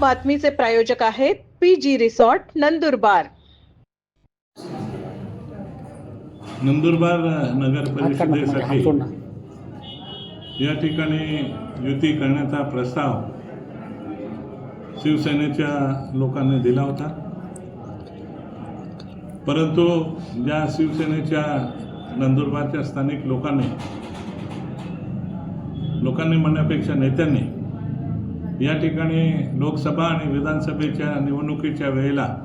बातमीचे प्रायोजक आहेत P G resort Nandurbar Nandurbar नगर परिषदेसाठी. या ठिकाणी युती करण्याचा प्रस्ताव शिवसेनेच्या लोकांनी दिला होता परंतु ज्या शिवसेनेच्या नंदुरबारच्या स्थानिक लोकांनी लोकांनी म्हणण्यापेक्षा नेत्यांनी या ठिकाणी लोकसभा आणि विधानसभेच्या निवडणुकीच्या वेळेला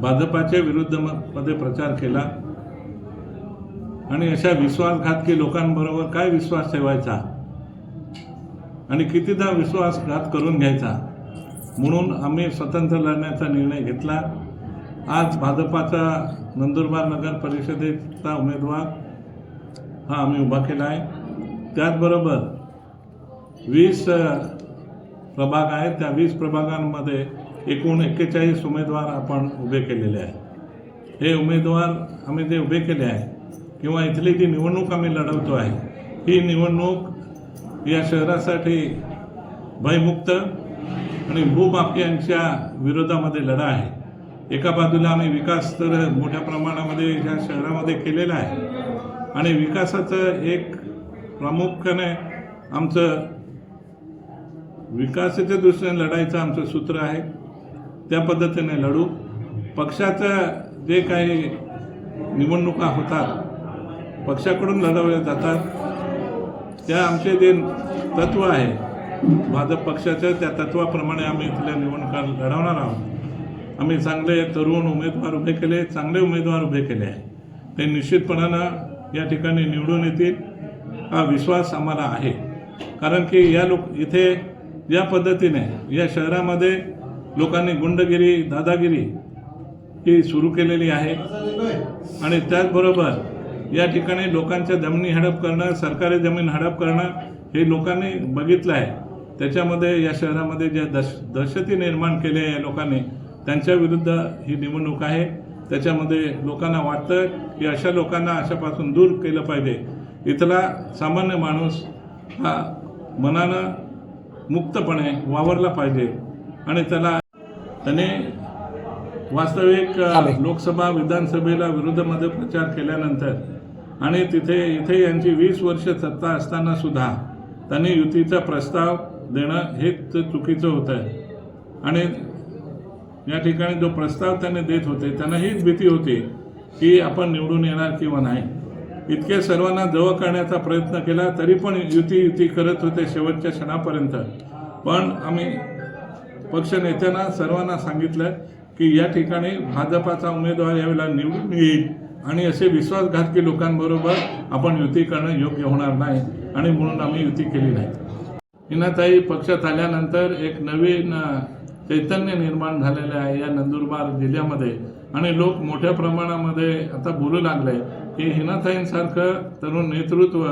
भाजपाच्या विरुद्ध म- मध्ये प्रचार केला. आणि अशा विश्वासघातकी लोकांबरोबर काय विश्वास ठेवायचा? आणि कितीदा विश्वासघात करून घ्यायचा? म्हणून आम्ही स्वतंत्र लढण्याचा निर्णय घेतला. आज भाजपाचा नंदुरबार नगर परिषदेचा उमेदवार हा आम्ही उभा केला आहे. त्याचबरोबर वीस प्रभाग आहेत त्या वीस प्रभागांमध्ये एकूण एक्केचाळीस उमेदवार आपण उभे केलेले आहेत. हे उमेदवार आम्ही जे उभे केले आहे किंवा इथली जी निवडणूक आम्ही लढवतो आहे ही निवडणूक या शहरासाठी भयमुक्त आणि भूमाफियांच्या विरोधामध्ये लढा आहे. एका बाजूला आम्ही विकास तर मोठ्या प्रमाणामध्ये या शहरामध्ये केलेला आहे आणि विकासाचं एक प्रामुख्याने आमचं विकासाच्या दृष्टीने लढायचं आमचं सूत्र आहे. त्या पद्धतीने लढू. पक्षाचं जे काही निवडणुका होतात पक्षाकडून लढवल्या जातात. त्या आमचे जे तत्व आहे भाजप पक्षाचं त्या तत्वाप्रमाणे आम्ही इथल्या निवडणुका लढवणार आहोत. आम्ही चांगले तरुण उमेदवार उभे केले चांगले उमेदवार उभे केले आहे. ते निश्चितपणानं या ठिकाणी निवडून येतील हा विश्वास आम्हाला आहे. कारण की या लोक इथे या पद्धतीने या शहरामध्ये लोकांनी गुंडगिरी दादागिरी ही सुरू केलेली आहे. आणि त्याचबरोबर या ठिकाणी लोकांच्या जमिनी हडप करणं सरकारी जमीन हडप करणं हे लोकांनी बघितलं आहे. त्याच्यामध्ये या शहरामध्ये ज्या दश दहशती निर्माण केल्या आहे या लोकांनी त्यांच्या विरुद्ध ही निवडणूक आहे. त्याच्यामध्ये लोकांना वाटतं की अशा लोकांना अशापासून दूर केलं पाहिजे. इथला सामान्य माणूस हा मनानं मुक्तपणे वावरला पाहिजे. आणि त्याला त्याने वास्तविक. लोकसभा विधानसभेला विरोधामध्ये प्रचार केल्यानंतर आणि तिथे इथे यांची वीस वर्ष सत्ता असताना सुद्धा त्यांनी युतीचा प्रस्ताव देणं हेच चुकीचं होतं आणि या ठिकाणी जो प्रस्ताव त्यांनी देत होते त्यांना हीच भीती होती की आपण निवडून येणार किंवा नाही. इतके सर्वांना जवळ करण्याचा प्रयत्न केला तरी पण युती युती करत होते शेवटच्या क्षणापर्यंत. पण आम्ही पक्ष नेत्यांना सर्वांना सांगितलं की या ठिकाणी भाजपाचा उमेदवार यावेळेला निवडून येईल. आणि असे विश्वासघातकी लोकांबरोबर आपण युती करणं योग्य होणार नाही. आणि म्हणून आम्ही युती केली नाही. हिनाताई पक्षात आल्यानंतर एक नवीन चैतन्य निर्माण झालेलं आहे या नंदुरबार जिल्ह्यामध्ये. आणि लोक मोठ्या प्रमाणामध्ये आता बोलू लागले की हिनाताईंसारखं तरुण नेतृत्व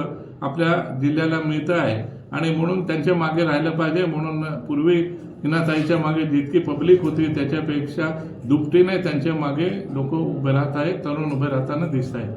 आपल्या जिल्ह्याला मिळतं आहे. आणि म्हणून त्यांच्या मागे राहिलं पाहिजे. म्हणून पूर्वी हिनाताईच्या मागे जितकी पब्लिक होती त्याच्यापेक्षा दुपटीने त्यांच्या मागे लोक उभे राहत आहेत तरुण उभे राहताना दिसत आहेत.